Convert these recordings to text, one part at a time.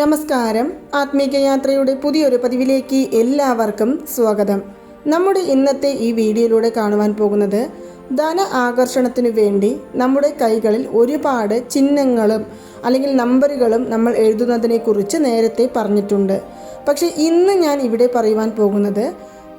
നമസ്കാരം. ആത്മീകയാത്രയുടെ പുതിയൊരു പതിവിലേക്ക് എല്ലാവർക്കും സ്വാഗതം. നമ്മുടെ ഇന്നത്തെ ഈ വീഡിയോയിലൂടെ കാണുവാൻ പോകുന്നത് ധന ആകർഷണത്തിനു വേണ്ടി നമ്മുടെ കൈകളിൽ ഒരുപാട് ചിഹ്നങ്ങളും അല്ലെങ്കിൽ നമ്പറുകളും നമ്മൾ എഴുതുന്നതിനെക്കുറിച്ച് നേരത്തെ പറഞ്ഞിട്ടുണ്ട്. പക്ഷേ ഇന്ന് ഞാൻ ഇവിടെ പറയുവാൻ പോകുന്നത്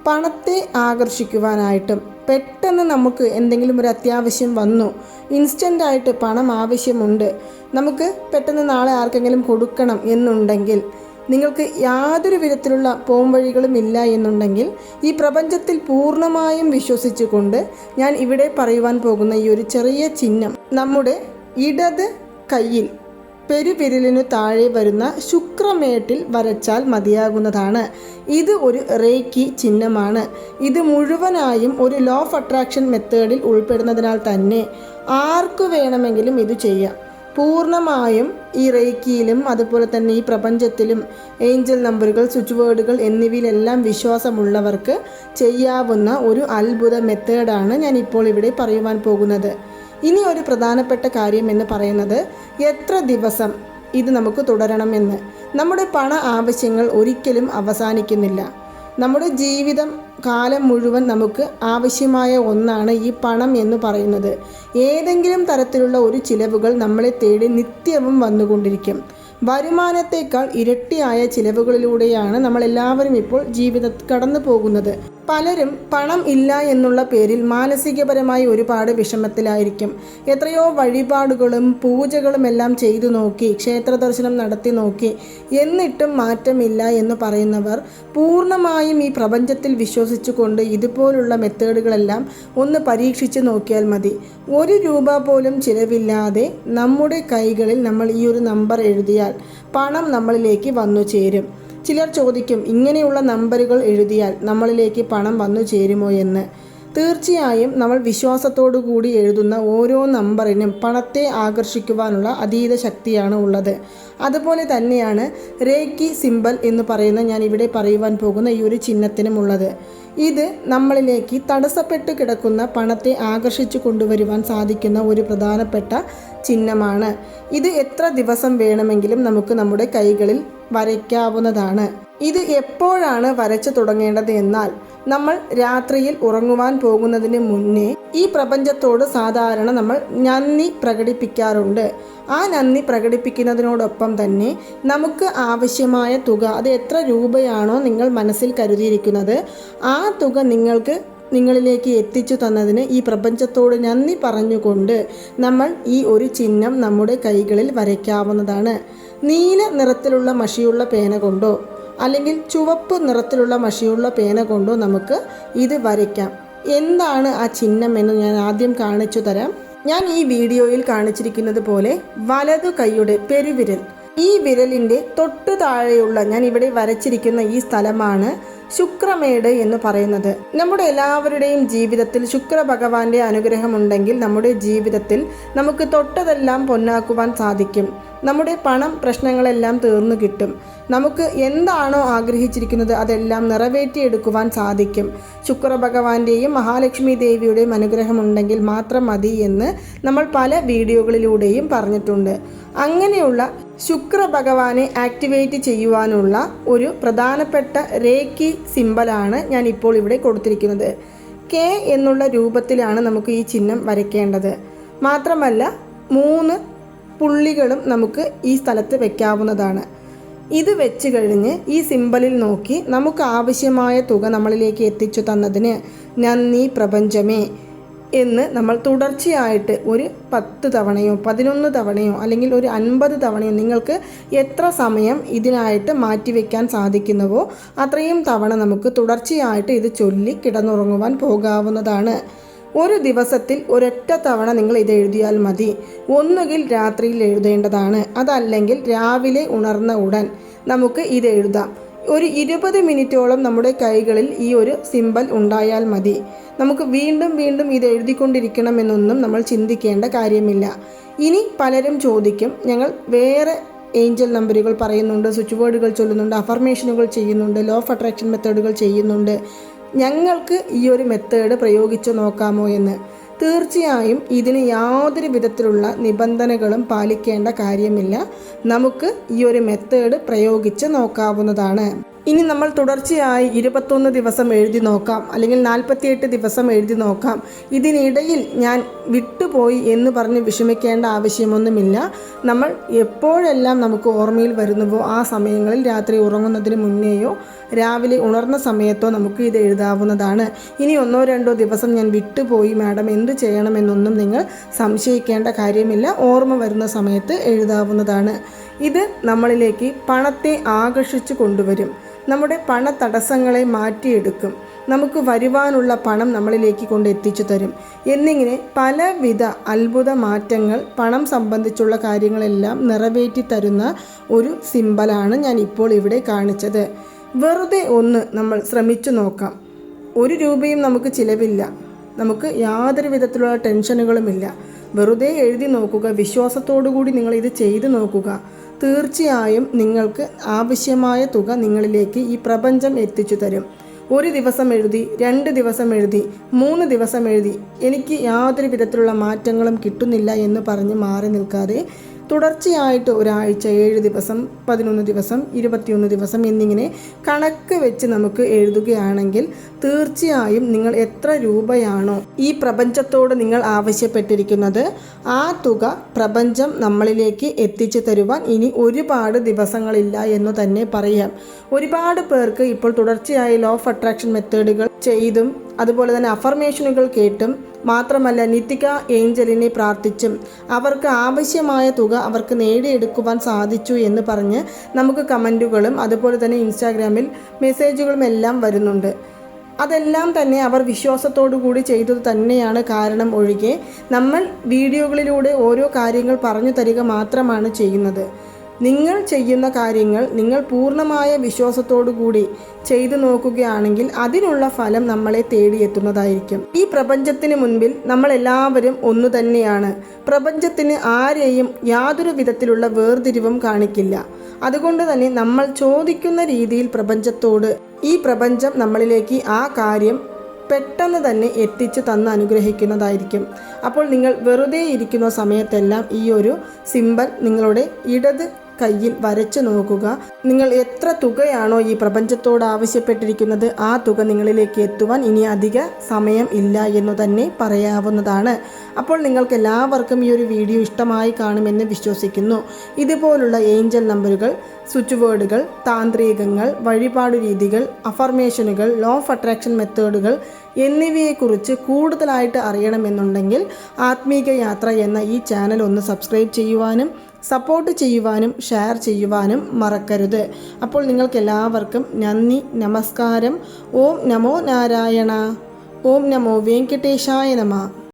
പണത്തെ ആകർഷിക്കുവാനായിട്ടും പെട്ടെന്ന് നമുക്ക് എന്തെങ്കിലും ഒരു അത്യാവശ്യം വന്നു. ഇൻസ്റ്റന്റ് ആയിട്ട് പണം ആവശ്യമുണ്ട്. നമുക്ക് പെട്ടെന്ന് നാളെ ആർക്കെങ്കിലും കൊടുക്കണം എന്നുണ്ടെങ്കിൽ നിങ്ങൾക്ക് യാതൊരു വിധത്തിലുള്ള പോംവഴികളും ഇല്ല എന്നുണ്ടെങ്കിൽ ഈ പ്രപഞ്ചത്തിൽ പൂർണമായും വിശ്വസിച്ചുകൊണ്ട് ഞാൻ ഇവിടെ പറയുവാൻ പോകുന്ന ഈ ഒരു ചെറിയ ചിഹ്നം നമ്മുടെ ഇടത് കയ്യിൽ പെരുവിരലിനു താഴെ വരുന്ന ശുക്രമേട്ടിൽ വരച്ചാൽ മതിയാകുന്നതാണ്. ഇത് ഒരു റേക്കി ചിഹ്നമാണ്. ഇത് മുഴുവനായും ഒരു ലോ ഓഫ് അട്രാക്ഷൻ മെത്തേഡിൽ ഉൾപ്പെടുന്നതിനാൽ തന്നെ ആർക്കു വേണമെങ്കിലും ഇത് ചെയ്യാം. പൂർണമായും ഈ റേക്കിയിലും അതുപോലെ തന്നെ ഈ പ്രപഞ്ചത്തിലും ഏഞ്ചൽ നമ്പറുകൾ സ്വിച്ച് വേർഡുകൾ എന്നിവയിലെല്ലാം വിശ്വാസമുള്ളവർക്ക് ചെയ്യാവുന്ന ഒരു അത്ഭുത മെത്തേഡാണ് ഞാൻ ഇപ്പോൾ ഇവിടെ പറയുവാൻ പോകുന്നത്. ഇനി ഒരു പ്രധാനപ്പെട്ട കാര്യം എന്ന് പറയുന്നത് എത്ര ദിവസം ഇത് നമുക്ക് തുടരണമെന്ന് നമ്മുടെ പണ ആവശ്യങ്ങൾ ഒരിക്കലും അവസാനിക്കുന്നില്ല. നമ്മുടെ ജീവിതം കാലം മുഴുവൻ നമുക്ക് ആവശ്യമായ ഒന്നാണ് ഈ പണം എന്ന് പറയുന്നത്. ഏതെങ്കിലും തരത്തിലുള്ള ഒരു ചിലവുകൾ നമ്മളെ തേടി നിത്യവും വന്നുകൊണ്ടിരിക്കും. വരുമാനത്തേക്കാൾ ഇരട്ടിയായ ചിലവുകളിലൂടെയാണ് നമ്മൾ എല്ലാവരും ഇപ്പോൾ ജീവിത കടന്നു പോകുന്നത്. പലരും പണം ഇല്ല എന്നുള്ള പേരിൽ മാനസികപരമായി ഒരുപാട് വിഷമത്തിലായിരിക്കും. എത്രയോ വഴിപാടുകളും പൂജകളും എല്ലാം ചെയ്തു നോക്കി ക്ഷേത്ര ദർശനം നടത്തി നോക്കി. എന്നിട്ടും മാറ്റമില്ല എന്ന് പറയുന്നവർ പൂർണമായും ഈ പ്രപഞ്ചത്തിൽ വിശ്വസിച്ചുകൊണ്ട് ഇതുപോലുള്ള മെത്തേഡുകളെല്ലാം ഒന്ന് പരീക്ഷിച്ച് നോക്കിയാൽ മതി. ഒരു രൂപ പോലും ചിലവില്ലാതെ നമ്മുടെ കൈകളിൽ നമ്മൾ ഈ ഒരു നമ്പർ എഴുതിയാൽ പണം നമ്മളിലേക്ക് വന്നു ചേരും. ചിലർ ചോദിക്കും ഇങ്ങനെയുള്ള നമ്പറുകൾ എഴുതിയാൽ നമ്മളിലേക്ക് പണം വന്നു ചേരുമോ എന്ന്? തീർച്ചയായും നമ്മൾ വിശ്വാസത്തോടു കൂടി എഴുതുന്ന ഓരോ നമ്പറിനും പണത്തെ ആകർഷിക്കുവാനുള്ള അതീത ശക്തിയാണ് ഉള്ളത്. അതുപോലെ തന്നെയാണ് രേക്കി സിമ്പൽ എന്ന് പറയുന്ന ഞാൻ ഇവിടെ പറയുവാൻ പോകുന്ന ഈ ഒരു ചിഹ്നത്തിനുമുള്ളത് ഇത് നമ്മളിലേക്ക് തടസ്സപ്പെട്ട് കിടക്കുന്ന പണത്തെ ആകർഷിച്ചു കൊണ്ടുവരുവാൻ സാധിക്കുന്ന ഒരു പ്രധാനപ്പെട്ട ചിഹ്നമാണ്. ഇത് എത്ര ദിവസം വേണമെങ്കിലും നമുക്ക് നമ്മുടെ കൈകളിൽ വരയ്ക്കാവുന്നതാണ്. ഇത് എപ്പോഴാണ് വരച്ചു തുടങ്ങേണ്ടത് എന്നാൽ നമ്മൾ രാത്രിയിൽ ഉറങ്ങുവാൻ പോകുന്നതിന് മുന്നേ ഈ പ്രപഞ്ചത്തോട് സാധാരണ നമ്മൾ നന്ദി പ്രകടിപ്പിക്കാറുണ്ട്. ആ നന്ദി പ്രകടിപ്പിക്കുന്നതിനോടൊപ്പം തന്നെ നമുക്ക് ആവശ്യമായ തുക അത് എത്ര രൂപയാണോ നിങ്ങൾ മനസ്സിൽ കരുതിയിരിക്കുന്നത് ആ തുക നിങ്ങൾക്ക് നിങ്ങളിലേക്ക് എത്തിച്ചു തന്നതിന് ഈ പ്രപഞ്ചത്തോട് നന്ദി പറഞ്ഞുകൊണ്ട് നമ്മൾ ഈ ഒരു ചിഹ്നം നമ്മുടെ കൈകളിൽ വരയ്ക്കാവുന്നതാണ്. നീല നിറത്തിലുള്ള മഷിയുള്ള പേന കൊണ്ടോ അല്ലെങ്കിൽ ചുവപ്പ് നിറത്തിലുള്ള മഷിയുള്ള പേന കൊണ്ടോ നമുക്ക് ഇത് വരയ്ക്കാം. എന്താണ് ആ ചിഹ്നം എന്ന് ഞാൻ ആദ്യം കാണിച്ചു തരാം. ഞാൻ ഈ വീഡിയോയിൽ കാണിച്ചിരിക്കുന്നത് പോലെ വലതു കൈയുടെ പെരുവിരൽ ഈ വിരലിന്റെ തൊട്ടു താഴെയുള്ള ഞാൻ ഇവിടെ വരച്ചിരിക്കുന്ന ഈ സ്ഥലമാണ് ശുക്രമേട് എന്ന് പറയുന്നത്. നമ്മുടെ എല്ലാവരുടെയും ജീവിതത്തിൽ ശുക്ര ഭഗവാന്റെ അനുഗ്രഹം ഉണ്ടെങ്കിൽ നമ്മുടെ ജീവിതത്തിൽ നമുക്ക് തൊട്ടതെല്ലാം പൊന്നാക്കുവാൻ സാധിക്കും. നമ്മുടെ പണം പ്രശ്നങ്ങളെല്ലാം തീർന്നു കിട്ടും. നമുക്ക് എന്താണോ ആഗ്രഹിച്ചിരിക്കുന്നത് അതെല്ലാം നിറവേറ്റിയെടുക്കുവാൻ സാധിക്കും. ശുക്ര ഭഗവാന്റെയും മഹാലക്ഷ്മി ദേവിയുടെയും അനുഗ്രഹം ഉണ്ടെങ്കിൽ മാത്രം മതി എന്ന് നമ്മൾ പല വീഡിയോകളിലൂടെയും പറഞ്ഞിട്ടുണ്ട്. അങ്ങനെയുള്ള ശുക്ര ഭഗവാനെ ആക്ടിവേറ്റ് ചെയ്യുവാനുള്ള ഒരു പ്രധാനപ്പെട്ട രേക്കി സിമ്പലാണ് ഞാൻ ഇപ്പോൾ ഇവിടെ കൊടുത്തിരിക്കുന്നത്. കെ എന്നുള്ള രൂപത്തിലാണ് നമുക്ക് ഈ ചിഹ്നം വരയ്ക്കേണ്ടത്. മാത്രമല്ല മൂന്ന് പുള്ളികളും നമുക്ക് ഈ സ്ഥലത്ത് വെക്കാവുന്നതാണ്. ഇത് വെച്ച് കഴിഞ്ഞ് ഈ സിമ്പലിൽ നോക്കി നമുക്ക് ആവശ്യമായ തുക നമ്മളിലേക്ക് എത്തിച്ചു തന്നതിന് നന്ദി പ്രപഞ്ചമേ. എന്ന് നമ്മൾ തുടർച്ചയായിട്ട് ഒരു പത്ത് തവണയോ പതിനൊന്ന് തവണയോ അല്ലെങ്കിൽ ഒരു അൻപത് തവണയോ നിങ്ങൾക്ക് എത്ര സമയം ഇതിനായിട്ട് മാറ്റിവെക്കാൻ സാധിക്കുന്നുവോ അത്രയും തവണ നമുക്ക് തുടർച്ചയായിട്ട് ഇത് ചൊല്ലി കിടന്നുറങ്ങുവാൻ പോകാവുന്നതാണ്. ഒരു ദിവസത്തിൽ ഒരൊറ്റ തവണ നിങ്ങൾ ഇത് എഴുതിയാൽ മതി. ഒന്നുകിൽ രാത്രിയിൽ എഴുതേണ്ടതാണ്. അതല്ലെങ്കിൽ രാവിലെ ഉണർന്ന ഉടൻ നമുക്ക് ഇത് എഴുതാം. ഒരു ഇരുപത് മിനിറ്റോളം നമ്മുടെ കൈകളിൽ ഈ ഒരു സിമ്പൽ ഉണ്ടായാൽ മതി. നമുക്ക് വീണ്ടും വീണ്ടും ഇത് എഴുതിക്കൊണ്ടിരിക്കണമെന്നൊന്നും നമ്മൾ ചിന്തിക്കേണ്ട കാര്യമില്ല. ഇനി പലരും ചോദിക്കും ഞങ്ങൾ വേറെ ഏഞ്ചൽ നമ്പറുകൾ പറയുന്നുണ്ട് സ്വിച്ച് ബോർഡുകൾ ചൊല്ലുന്നുണ്ട് അഫർമേഷനുകൾ ചെയ്യുന്നുണ്ട് ലോ ഓഫ് അട്രാക്ഷൻ മെത്തേഡുകൾ ചെയ്യുന്നുണ്ട്. ഞങ്ങൾക്ക് ഈ ഒരു മെത്തേഡ് പ്രയോഗിച്ചു നോക്കാമോ എന്ന്. തീർച്ചയായും ഇതിന് യാതൊരു വിധത്തിലുള്ള നിബന്ധനകളും പാലിക്കേണ്ട കാര്യമില്ല. നമുക്ക് ഈ ഒരു മെത്തേഡ് പ്രയോഗിച്ച് നോക്കാവുന്നതാണ്. ഇനി നമ്മൾ തുടർച്ചയായി ഇരുപത്തൊന്ന് ദിവസം എഴുതി നോക്കാം. അല്ലെങ്കിൽ നാൽപ്പത്തിയെട്ട് ദിവസം എഴുതി നോക്കാം. ഇതിനിടയിൽ ഞാൻ വിട്ടുപോയി എന്ന് പറഞ്ഞ് വിഷമിക്കേണ്ട ആവശ്യമൊന്നുമില്ല. നമ്മൾ എപ്പോഴെല്ലാം നമുക്ക് ഓർമ്മയിൽ വരുന്നുവോ ആ സമയങ്ങളിൽ രാത്രി ഉറങ്ങുന്നതിന് മുന്നേയോ രാവിലെ ഉണർന്ന സമയത്തോ നമുക്ക് ഇത് എഴുതാവുന്നതാണ്. ഇനി ഒന്നോ രണ്ടോ ദിവസം ഞാൻ വിട്ടുപോയി മാഡം എന്ത് ചെയ്യണമെന്നൊന്നും നിങ്ങൾ സംശയിക്കേണ്ട കാര്യമില്ല. ഓർമ്മ വരുന്ന സമയത്ത് എഴുതാവുന്നതാണ്. ഇത് നമ്മളിലേക്ക് പണത്തെ ആകർഷിച്ചു കൊണ്ടുവരും. നമ്മുടെ പണ തടസ്സങ്ങളെ മാറ്റിയെടുക്കും. നമുക്ക് വരുവാനുള്ള പണം നമ്മളിലേക്ക് കൊണ്ട് എത്തിച്ചു തരും. എന്നിങ്ങനെ പലവിധ അത്ഭുത മാറ്റങ്ങൾ പണം സംബന്ധിച്ചുള്ള കാര്യങ്ങളെല്ലാം നിറവേറ്റി തരുന്ന ഒരു സിമ്പലാണ് ഞാൻ ഇപ്പോൾ ഇവിടെ കാണിച്ചത്. വെറുതെ ഒന്ന് നമ്മൾ ശ്രമിച്ചു നോക്കാം. ഒരു രൂപയും നമുക്ക് ചിലവില്ല. നമുക്ക് യാതൊരു വിധത്തിലുള്ള ടെൻഷനുകളുമില്ല. വെറുതെ എഴുതി നോക്കുക വിശ്വാസത്തോടു കൂടി നിങ്ങൾ ഇത് ചെയ്തു നോക്കുക. തീർച്ചയായും നിങ്ങൾക്ക് ആവശ്യമായ തുക നിങ്ങളിലേക്ക് ഈ പ്രപഞ്ചം എത്തിച്ചു തരും. ഒരു ദിവസം എഴുതി രണ്ട് ദിവസം എഴുതി മൂന്ന് ദിവസം എഴുതി. എനിക്ക് യാതൊരു വിധത്തിലുള്ള മാറ്റങ്ങളും കിട്ടുന്നില്ല എന്ന് പറഞ്ഞ് മാറി നിൽക്കാതെ തുടർച്ചയായിട്ട് ഒരാഴ്ച ഏഴ് ദിവസം പതിനൊന്ന് ദിവസം ഇരുപത്തിയൊന്ന് ദിവസം എന്നിങ്ങനെ കണക്ക് വെച്ച് നമുക്ക് എഴുതുകയാണെങ്കിൽ തീർച്ചയായും നിങ്ങൾ എത്ര രൂപയാണോ ഈ പ്രപഞ്ചത്തോട് നിങ്ങൾ ആവശ്യപ്പെട്ടിരിക്കുന്നത് ആ തുക പ്രപഞ്ചം നമ്മളിലേക്ക് എത്തിച്ചു തരുവാൻ ഇനി ഒരുപാട് ദിവസങ്ങളില്ല എന്ന് തന്നെ പറയാം. ഒരുപാട് പേർക്ക് ഇപ്പോൾ തുടർച്ചയായി ലോ ഓഫ് അട്രാക്ഷൻ മെത്തേഡുകൾ ചെയ്തും അതുപോലെ തന്നെ അഫർമേഷനുകൾ കേട്ടും മാത്രമല്ല നിത്തിക ഏഞ്ചലിനെ പ്രാർത്ഥിച്ചും അവർക്ക് ആവശ്യമായ തുക അവർക്ക് നേടിയെടുക്കുവാൻ സാധിച്ചു എന്ന് പറഞ്ഞ് നമുക്ക് കമന്റുകളും അതുപോലെ തന്നെ ഇൻസ്റ്റാഗ്രാമിൽ മെസ്സേജുകളും എല്ലാം വരുന്നുണ്ട്. അതെല്ലാം തന്നെ അവർ വിശ്വാസത്തോടു കൂടി ചെയ്തത് തന്നെയാണ് കാരണം ഒഴികെ നമ്മൾ വീഡിയോകളിലൂടെ ഓരോ കാര്യങ്ങൾ പറഞ്ഞു തരിക മാത്രമാണ് ചെയ്യുന്നത്. നിങ്ങൾ ചെയ്യുന്ന കാര്യങ്ങൾ നിങ്ങൾ പൂർണമായ വിശ്വാസത്തോടു കൂടി ചെയ്തു നോക്കുകയാണെങ്കിൽ അതിനുള്ള ഫലം നമ്മളെ തേടിയെത്തുന്നതായിരിക്കും. ഈ പ്രപഞ്ചത്തിന് മുൻപിൽ നമ്മൾ എല്ലാവരും ഒന്നു തന്നെയാണ്. പ്രപഞ്ചത്തിന് ആരെയും യാതൊരു വിധത്തിലുള്ള വേർതിരിവും കാണിക്കില്ല. അതുകൊണ്ട് തന്നെ നമ്മൾ ചോദിക്കുന്ന രീതിയിൽ പ്രപഞ്ചത്തോട് ഈ പ്രപഞ്ചം നമ്മളിലേക്ക് ആ കാര്യം പെട്ടെന്ന് തന്നെ എത്തിച്ചു തന്ന് അനുഗ്രഹിക്കുന്നതായിരിക്കും. അപ്പോൾ നിങ്ങൾ വെറുതെ ഇരിക്കുന്ന സമയത്തെല്ലാം ഈ ഒരു സിമ്പൽ നിങ്ങളുടെ ഇടത് കയ്യിൽ വരച്ചു നോക്കുക. നിങ്ങൾ എത്ര തുകയാണോ ഈ പ്രപഞ്ചത്തോട് ആവശ്യപ്പെട്ടിരിക്കുന്നത് ആ തുക നിങ്ങളിലേക്ക് എത്തുവാൻ ഇനി അധിക സമയം ഇല്ല എന്ന് തന്നെ പറയാവുന്നതാണ്. അപ്പോൾ നിങ്ങൾക്ക് എല്ലാവർക്കും ഈ ഒരു വീഡിയോ ഇഷ്ടമായി കാണുമെന്ന് വിശ്വസിക്കുന്നു. ഇതുപോലുള്ള ഏഞ്ചൽ നമ്പറുകൾ സ്വിച്ച് വേർഡുകൾ താന്ത്രികങ്ങൾ വഴിപാട് രീതികൾ അഫർമേഷനുകൾ ലോ ഓഫ് അട്രാക്ഷൻ മെത്തേഡുകൾ എന്നിവയെക്കുറിച്ച് കൂടുതലായിട്ട് അറിയണമെന്നുണ്ടെങ്കിൽ ആത്മീക യാത്ര എന്ന ഈ ചാനൽ ഒന്ന് സബ്സ്ക്രൈബ് ചെയ്യുവാനും സപ്പോർട്ട് ചെയ്യുവാനും ഷെയർ ചെയ്യുവാനും മറക്കരുത്. അപ്പോൾ നിങ്ങൾക്കെല്ലാവർക്കും നന്ദി നമസ്കാരം. ഓം നമോ നാരായണ. ഓം നമോ വെങ്കടേശായ നമ.